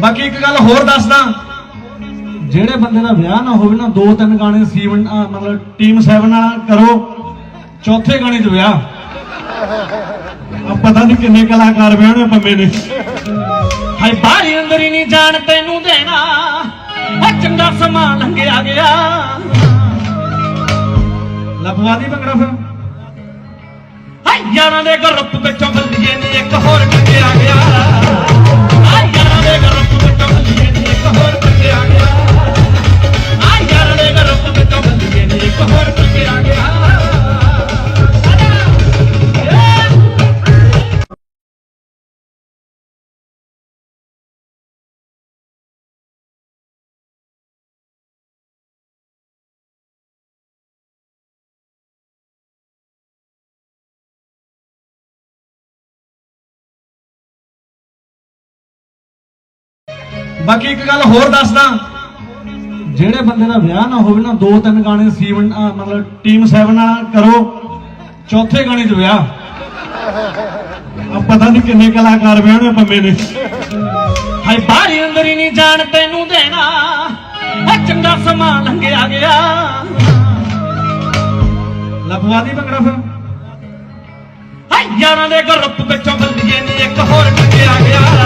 ਬਾਕੀ ਇੱਕ ਗੱਲ ਹੋਰ ਦੱਸਦਾ ਜਿਹੜੇ ਬੰਦੇ ਦਾ ਵਿਆਹ ਨਾ ਹੋਵੇ ਨਾ ਦੋ ਤਿੰਨ ਗਾਣੇ ਸੀਵਨ ਮਤਲਬ ਟੀਮ 7 ਨਾਲ ਕਰੋ ਚੌਥੇ ਗਾਣੇ 'ਚ ਵਿਆਹ। ਆ ਪਤਾ ਨਹੀਂ ਕਿੰਨੇ ਕਲਾਕਾਰ ਵਿਆਹਣੇ ਪੰਮੇ ਨੇ। ਹਾਏ ਬਾਹਰੀ ਅੰਦਰ ਹੀ ਨਹੀਂ ਜਾਣ ਤੈਨੂੰ ਦੇਣਾ ਆ ਚੰਗਾ ਸਮਾਂ ਲੰਘਿਆ ਗਿਆ। ਲਪਵਾ ਦੀ ਭੰਗੜਾ ਫਿਰ। ਹਾਏ ਯਾਰਾਂ ਦੇ ਗਰੁੱਪ ਵਿੱਚੋਂ ਬੱਲੀਏ ਨੇ ਇੱਕ ਹੋਰ ਟੰਗਿਆ ਗਿਆ। ਬਾਕੀ ਇੱਕ ਗੱਲ ਹੋਰ ਦੱਸਦਾ। ਜਿਹੜੇ ਬੰਦੇ ਦਾ ਵਿਆਹ ਨਾ ਹੋਵੇ ਨਾ, ਦੋ ਤਿੰਨ ਗਾਣੇ ਸੀਵਨ ਮਤਲਬ ਟੀਮ 7 ਨਾਲ ਕਰੋ, ਚੌਥੇ ਗਾਣੇ 'ਚ ਵਿਆਹ। ਆ ਪਤਾ ਨਹੀਂ ਕਿੰਨੇ ਕਲਾਕਾਰ ਵਿਆਹਣੇ ਪੰਮੇ ਨੇ ਹਾਏ ਬਾਹਰੀ ਅੰਦਰ ਹੀ ਨਹੀਂ ਜਾਣ ਤੈਨੂੰ ਦੇਣਾ। ਆ ਚੰਗਾ ਸਮਾਂ ਲੰਘਿਆ ਗਿਆ। ਲਪਵਾ ਦੀ ਭੰਗੜਾ ਫਿਰ। ਹਾਏ, ਯਾਰਾਂ ਦੇ ਗਰੁੱਪ ਵਿੱਚੋਂ ਬੱਲੀਏ ਨੇ ਇੱਕ ਹੋਰ ਟੰਗਿਆ ਗਿਆ।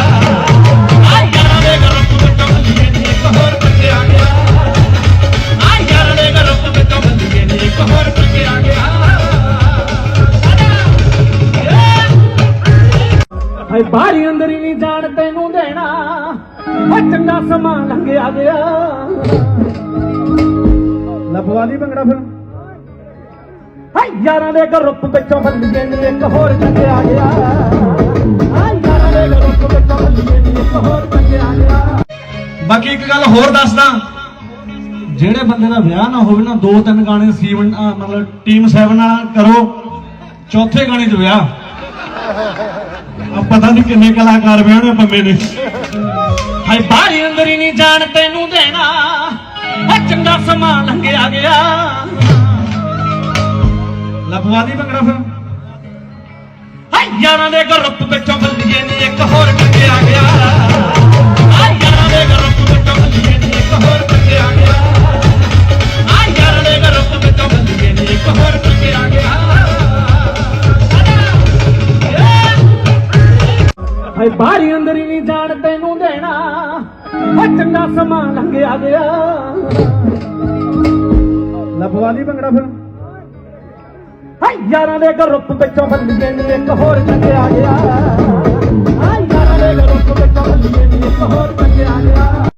ਹਾਏ ਬਾਹਰੀ ਅੰਦਰ ਹੀ ਨਹੀਂ ਜਾਣ ਤੈਨੂੰ ਦੇਣਾ। ਆ ਚੰਗਾ ਸਮਾਂ ਲੰਘਿਆ ਗਿਆ। ਲਪਵਾ ਦੀ ਭੰਗੜਾ ਫਿਰ। ਹਾਏ ਯਾਰਾਂ ਦੇ ਗਰੁੱਪ ਵਿੱਚੋਂ ਬੱਲੀਏ ਨੇ ਇੱਕ ਹੋਰ ਟੰਗਿਆ ਗਿਆ। ਹਾਏ ਯਾਰਾਂ ਦੇ ਗਰੁੱਪ ਵਿੱਚੋਂ ਬੱਲੀਏ ਨੇ ਇੱਕ ਹੋਰ ਟੰਗਿਆ ਗਿਆ। ਬਾਕੀ ਇੱਕ ਗੱਲ ਹੋਰ ਦੱਸਦਾ, ਜਿਹੜੇ ਬੰਦੇ ਦਾ ਵਿਆਹ ਨਾ ਹੋਵੇ ਨਾ, ਦੋ ਤਿੰਨ ਗਾਣੇ ਸੀਵਨ ਮਤਲਬ ਟੀਮ 7 ਨਾਲ ਕਰੋ, ਚੌਥੇ ਗਾਣੇ 'ਚ ਵਿਆਹ। ਪਤਾ ਨਹੀਂ ਕਿੰਨੇ ਕਲਾਕਾਰ ਵਿਆਹਣੇ ਪੰਮੇ ਨੇ ਹਾਏ ਬਾਹਰੀ ਅੰਦਰ ਹੀ ਨਹੀਂ ਜਾਣ ਤੈਨੂੰ ਦੇਣਾ। ਆ ਚੰਗਾ ਸਮਾਂ ਲੰਘਿਆ ਗਿਆ। ਲਪਵਾ ਦੀ ਭੰਗੜਾ ਫਿਰ। ਹਾਏ ਯਾਰਾਂ ਦੇ ਗਰੁੱਪ ਵਿੱਚੋਂ ਬੱਲੀਏ ਨੇ ਇੱਕ ਹਾਏ ਬਾਹਰੀ ਅੰਦਰ ਹੀ ਨਹੀਂ ਜਾਣ ਤੈਨੂੰ ਦੇਣਾ। ਆ ਚੰਗਾ ਸਮਾਂ ਲੰਘਿਆ ਗਿਆ। ਲਪਵਾ ਦੀ ਭੰਗੜਾ ਫਿਰ। ਹਾਏ, ਯਾਰਾਂ ਦੇ ਗਰੁੱਪ ਵਿੱਚੋਂ ਬੱਲੀਏ ਨੇ ਇੱਕ ਹੋਰ ਟੰਗਿਆ ਗਿਆ।